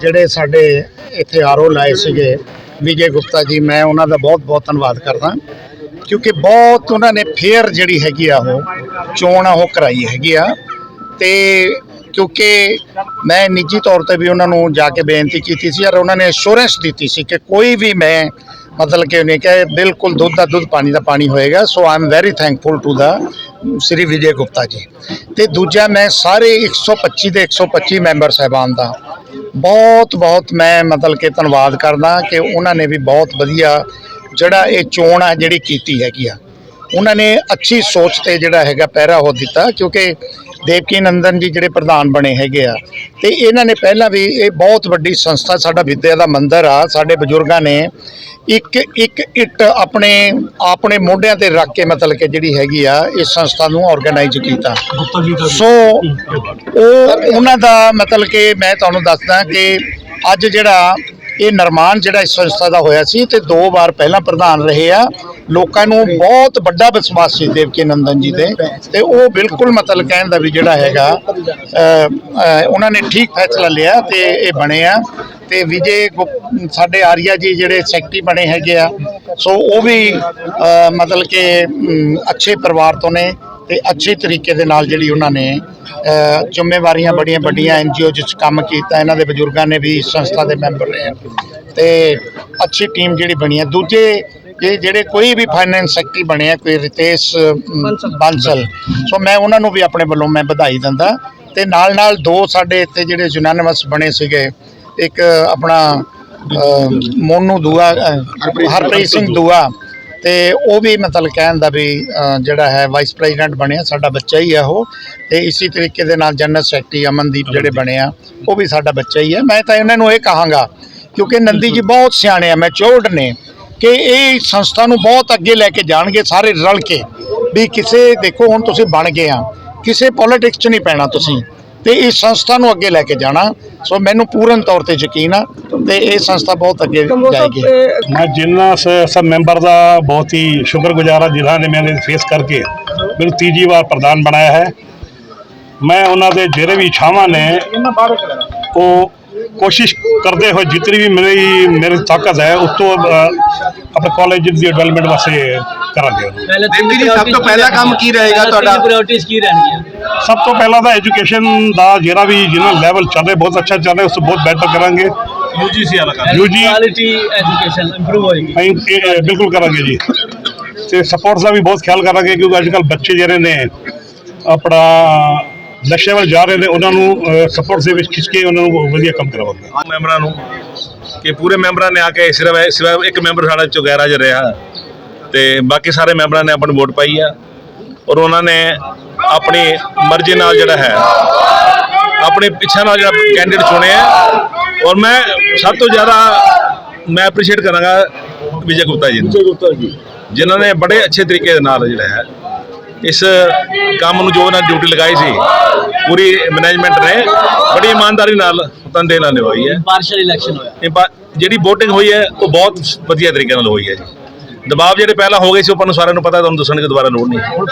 ਜਿਹੜੇ ਸਾਡੇ ਇੱਥੇ ਆਰਓ ਲਾਏ ਸੀਗੇ, ਵਿਜੇ ਗੁਪਤਾ ਜੀ, ਮੈਂ ਉਹਨਾਂ ਦਾ ਬਹੁਤ ਬਹੁਤ ਧੰਨਵਾਦ ਕਰਦਾ। ਕਿਉਂਕਿ ਬਹੁਤ ਉਹਨਾਂ ਨੇ ਫੇਅਰ ਜਿਹੜੀ ਹੈਗੀ ਆ ਉਹ, ਚੋਣ ਆ, ਉਹ ਕਰਾਈ ਹੈਗੀ ਆ। ਤੇ ਕਿਉਂਕਿ ਮੈਂ ਨਿੱਜੀ ਤੌਰ ਤੇ ਵੀ ਉਹਨਾਂ ਨੂੰ ਜਾ ਕੇ ਬੇਨਤੀ ਕੀਤੀ ਸੀ ਔਰ ਉਹਨਾਂ ਨੇ ਅਸ਼ੋਰੈਂਸ ਦਿੱਤੀ ਸੀ ਕਿ ਕੋਈ ਵੀ ਮੈਂ ਮਤਲਬ ਕਿ ਉਹਨੇ ਕਿਹਾ ਬਿਲਕੁਲ ਦੁੱਧ ਦਾ ਦੁੱਧ, ਪਾਣੀ ਦਾ ਪਾਣੀ ਹੋਏਗਾ। So I am very thankful to the Shri Vijay Gupta ji. ਤੇ ਦੂਜਾ ਮੈਂ ਸਾਰੇ 125 ਦੇ 125 ਮੈਂਬਰ ਸਾਹਿਬਾਨ ਦਾ। ਬਹੁਤ ਬਹੁਤ ਮੈਂ ਮਤਲਬ ਕਿ ਧੰਨਵਾਦ ਕਰਦਾ ਕਿ ਉਹਨਾਂ ਨੇ ਵੀ ਬਹੁਤ ਵਧੀਆ ਜਿਹੜਾ ਇਹ ਚੋਣ ਆ ਜਿਹੜੀ ਕੀਤੀ ਹੈਗੀ ਆ। ਉਹਨਾਂ ਨੇ ਅੱਛੀ ਸੋਚ ਤੇ ਜਿਹੜਾ ਹੈਗਾ ਪਹਿਰਾ ਹੋ ਦਿੱਤਾ, ਕਿਉਂਕਿ ਦੇਵਕੀ ਨੰਦਨ ਜੀ ਜਿਹੜੇ ਪ੍ਰਧਾਨ ਬਣੇ ਹੈਗੇ ਆ, ਤੇ ਇਹਨਾਂ ਨੇ ਪਹਿਲਾਂ ਵੀ ਇਹ ਬਹੁਤ ਵੱਡੀ ਸੰਸਥਾ ਸਾਡਾ ਵਿਦਿਆ ਦਾ ਮੰਦਰ ਆ, ਸਾਡੇ ਬਜ਼ੁਰਗਾਂ ਨੇ ਇੱਕ ਇੱਕ ਇੱਟ ਆਪਣੇ ਆਪਣੇ ਮੋਢਿਆਂ ਤੇ ਰੱਖ ਕੇ ਮਤਲਬ ਕਿ ਜਿਹੜੀ ਹੈਗੀ ਆ, ਇਸ ਸੰਸਥਾ ਨੂੰ ਆਰਗੇਨਾਈਜ਼ ਕੀਤਾ। ਸੋ ਉਹ ਉਹਨਾਂ ਦਾ ਮਤਲਬ ਕਿ ਮੈਂ ਤੁਹਾਨੂੰ ਦੱਸਦਾ ਕਿ ਅੱਜ ਜਿਹੜਾ ਇਹ ਨਿਰਮਾਣ ਜਿਹੜਾ ਇਸ ਸੰਸਥਾ ਦਾ ਹੋਇਆ ਸੀ ਤੇ ਦੋ ਵਾਰ ਪਹਿਲਾਂ ਪ੍ਰਧਾਨ ਰਹੇ ਆ। ਲੋਕਾਂ ਨੂੰ ਬਹੁਤ ਵੱਡਾ ਵਿਸ਼ਵਾਸ ਸੀ ਦੇਵਕੀ ਨੰਦਨ ਜੀ ਤੇ। ਤੇ ਉਹ ਬਿਲਕੁਲ ਮਤਲਬ ਕਹਿਣ ਦਾ ਵੀ ਜਿਹੜਾ ਹੈਗਾ ਉਹਨਾਂ ਨੇ ਠੀਕ ਫੈਸਲਾ ਲਿਆ ਤੇ ਇਹ ਬਣੇ ਆ। ਤੇ ਵਿਜੇ ਗੁਪ- ਸਾਡੇ ਆਰੀਆ ਜੀ ਜਿਹੜੇ ਸੈਕਟਰੀ ਬਣੇ ਹੈਗੇ ਆ। ਸੋ ਉਹ ਵੀ ਮਤਲਬ ਕਿ ਅੱਛੇ ਪਰਿਵਾਰ ਤੋਂ ਨੇ। ਤੇ ਅੱਛੇ ਤਰੀਕੇ ਦੇ ਨਾਲ ਜਿਹੜੀ ਉਹਨਾਂ ਨੇ ਜ਼ਿੰਮੇਵਾਰੀਆਂ ਬੜੀਆਂ ਵੱਡੀਆਂ ਐਨਜੀਓ ਚ ਕੰਮ ਕੀਤਾ ਇਹਨਾਂ ਦੇ ਬਜ਼ੁਰਗਾਂ ਨੇ ਵੀ ਸੰਸਥਾ ਦੇ ਮੈਂਬਰ ਰਹੇ ਆ। ਤੇ ਅੱਛੀ ਟੀਮ ਜਿਹੜੀ ਬਣੀ ਹੈ। ਦੂਜੇ ਇਹ ਜਿਹੜੇ ਕੋਈ ਵੀ ਫਾਈਨੈਂਸ ਸੈਕਟਰੀ ਬਣੇ ਆ ਕੋਈ ਰਿਤੇਸ਼ ਬਾਂਸਲ। ਸੋ ਮੈਂ ਉਹਨਾਂ ਨੂੰ ਵੀ ਆਪਣੇ ਵੱਲੋਂ ਮੈਂ ਵਧਾਈ ਦਿੰਦਾ। ਤੇ ਨਾਲ ਨਾਲ ਦੋ ਸਾਡੇ ਇੱਥੇ ਜਿਹੜੇ ਯੂਨਾਨਿਮਸ ਬਣੇ ਸੀਗੇ ਇੱਕ ਆਪਣਾ ਮੋਨੂ ਦੂਆ ਹਰਪ੍ਰੀਤ ਸਿੰਘ ਦੂਆ ਤੇ ਉਹ ਵੀ ਮਤਲਬ ਕਹਿਣ ਦਾ ਵੀ ਜਿਹੜਾ ਹੈ ਵਾਈਸ ਪ੍ਰੈਜ਼ੀਡੈਂਟ ਬਣਿਆ ਸਾਡਾ ਬੱਚਾ ਹੀ ਆ ਉਹ। ਤੇ ਇਸੇ ਤਰੀਕੇ ਦੇ ਨਾਲ ਜਨਰਲ ਸੈਕਟਰੀ ਅਮਨਦੀਪ ਜਿਹੜੇ ਬਣੇ ਆ ਉਹ ਵੀ ਸਾਡਾ ਬੱਚਾ ਹੀ ਹੈ ਮੈਂ ਤਾਂ ਇਹਨਾਂ ਨੂੰ ਇਹ ਕਹਾਂਗਾ ਕਿਉਂਕਿ ਨੰਦੀ ਜੀ ਬਹੁਤ ਸਿਆਣੇ ਆ ਮੈਚੋਰਡ ਨੇ ਕਿ ਇਹ ਸੰਸਥਾ ਨੂੰ ਬਹੁਤ ਅੱਗੇ ਲੈ ਕੇ ਜਾਣਗੇ ਸਾਰੇ ਰਲ ਕੇ ਵੀ ਕਿਸੇ ਦੇਖੋ ਹੁਣ ਤੁਸੀਂ ਬਣ ਗਏ ਆ ਕਿਸੇ ਪੋਲਿਟਿਕਸ 'ਚ ਨਹੀਂ ਪੈਣਾ ਤੁਸੀਂ। ਤੇ ਇਸ ਸੰਸਥਾ ਨੂੰ ਅੱਗੇ ਲੈ ਕੇ ਜਾਣਾ। ਸੋ ਮੈਨੂੰ ਪੂਰਨ ਤੌਰ ਤੇ ਯਕੀਨ ਆ ਤੇ ਇਹ ਸੰਸਥਾ ਬਹੁਤ ਅੱਗੇ ਜਾਏਗੀ। ਮੈਂ ਜਿੰਨਾ ਸ- ਸਭ ਮੈਂਬਰ ਦਾ ਬਹੁਤ ਹੀ ਸ਼ੁਕਰਗੁਜ਼ਾਰ ਹਾਂ ਜਿਨ੍ਹਾਂ ਨੇ ਮੈਨੂੰ ਫੇਸ ਕਰਕੇ ਮੈਨੂੰ ਤੀਜੀ ਵਾਰ ਪ੍ਰਧਾਨ ਬਣਾਇਆ ਹੈ। ਮੈਂ ਉਹਨਾਂ ਦੇ ਜਿਹੜੇ ਵੀ ਇਛਾਵਾਂ ਨੇ ਉਹ ਕੋਸ਼ਿਸ਼ ਕਰਦੇ ਹੋਏ ਜਿਤਨੀ ਵੀ ਮੇਰੀ ਮੇਰੀ ਤਾਕਤ ਹੈ ਉਸ ਤੋਂ ਆਪਣੇ ਕਾਲਜ ਦੀ ਡਿਵੈਲਪਮੈਂਟ ਵਾਸਤੇ ਕਰਾਂਗੇ ਉਹਨੂੰ। ਪਹਿਲੇ ਦੇਵੀ ਜੀ, ਸਭ ਤੋਂ ਪਹਿਲਾ ਕੰਮ ਕੀ ਰਹੇਗਾ ਤੁਹਾਡਾ? ਪ੍ਰਾਇੋਰਟੀਜ਼ ਕੀ ਰਹਿਣਗੀਆਂ? ਸਭ ਤੋਂ ਪਹਿਲਾਂ ਤਾਂ ਐਜੂਕੇਸ਼ਨ ਦਾ ਜਿਹੜਾ ਵੀ ਜਿੰਨਾ ਲੈਵਲ ਚੱਲ ਰਿਹਾ ਬਹੁਤ ਅੱਛਾ ਚੱਲ ਰਿਹਾ ਉਸ ਤੋਂ ਬਹੁਤ ਬਿਹਤਰ ਕਰਾਂਗੇ। ਯੂਜੀਸੀ ਵਾਲਾ UG ਕੁਆਲਿਟੀ ਐਜੂਕੇਸ਼ਨ ਇੰਪਰੂਵ ਹੋਏਗੀ। ਅਸੀਂ ਇਹ ਬਿਲਕੁਲ ਕਰਾਂਗੇ ਜੀ। ਤੇ ਸਪੋਰਟਸ ਦਾ ਵੀ ਬਹੁਤ ਖਿਆਲ ਕਰਾਂਗੇ ਕਿਉਂਕਿ ਅੱਜ ਕੱਲ ਬੱਚੇ ਜਿਹੜੇ ਨੇ ਆਪਣਾ ਨਸ਼ੇ ਵੱਲ ਜਾ ਰਹੇ ਨੇ ਉਹਨਾਂ ਨੂੰ ਸਪੋਰਟਸ ਦੇ ਵਿੱਚ ਖਿੱਚ ਕੇ ਉਹਨਾਂ ਨੂੰ ਵਧੀਆ ਕੰਮ ਕਰਵਾਉਂਗੇ ਮੈਂਬਰਾਂ ਨੂੰ ਕਿ ਪੂਰੇ ਮੈਂਬਰਾਂ ਨੇ ਆ ਕੇ ਸਿਰਫ ਸਿਰਫ ਇੱਕ ਮੈਂਬਰ ਸਾਡਾ ਚੋਂ ਗੈਰ ਹਾਜ਼ਰ ਰਿਹਾ। ਤੇ ਬਾਕੀ ਸਾਰੇ ਮੈਂਬਰਾਂ ਨੇ ਆਪਣੀ ਵੋਟ ਪਾਈ ਆ ਔਰ ਉਹਨਾਂ ਨੇ ਆਪਣੀ ਮਰਜ਼ੀ ਨਾਲ ਜਿਹੜਾ ਹੈ ਆਪਣੇ ਇੱਛਾ ਨਾਲ ਜਿਹੜਾ ਕੈਂਡੀਡੇਟ ਚੁਣੇ ਆ। ਔਰ ਮੈਂ ਸਭ ਤੋਂ ਜ਼ਿਆਦਾ ਮੈਂ ਐਪਰੀਸ਼ੀਏਟ ਕਰਾਂਗਾ ਵਿਜੇ ਗੁਪਤਾ ਜੀ ਨੂੰ। ਗੁਪਤਾ ਜੀ। ਜਿਨ੍ਹਾਂ ਨੇ ਬੜੇ ਅੱਛੇ ਤਰੀਕੇ ਦੇ ਨਾਲ ਜਿਹੜਾ ਹੈ ਇਸ ਕੰਮ ਨੂੰ ਜੋ ਉਹਨਾਂ ਡਿਊਟੀ ਲਗਾਈ ਸੀ ਪੂਰੀ ਮੈਨੇਜਮੈਂਟ ਨੇ ਬੜੀ ਇਮਾਨਦਾਰੀ ਨਾਲ ਤੰਦੇ ਨਾਲ ਨਿਭਾਈ ਹੈ। ਪਾਰਸ਼ਲ ਇਲੈਕਸ਼ਨ ਹੋਇਆ। ਜਿਹੜੀ VOTING ਹੋਈ ਹੈ ਉਹ ਬਹੁਤ ਵਧੀਆ ਤਰੀਕੇ ਨਾਲ ਹੋਈ ਹੈ ਜੀ। ਦਬਾਅ ਜਿਹੜੇ ਪਹਿਲਾਂ ਹੋ ਗਏ ਸੀ, ਉਹ ਆਪਾਂ ਨੂੰ ਸਾਰਿਆਂ ਨੂੰ ਪਤਾ ਤੁਹਾਨੂੰ ਦੱਸਣ ਦੀ ਦੁਬਾਰਾ ਲੋੜ ਨਹੀਂ।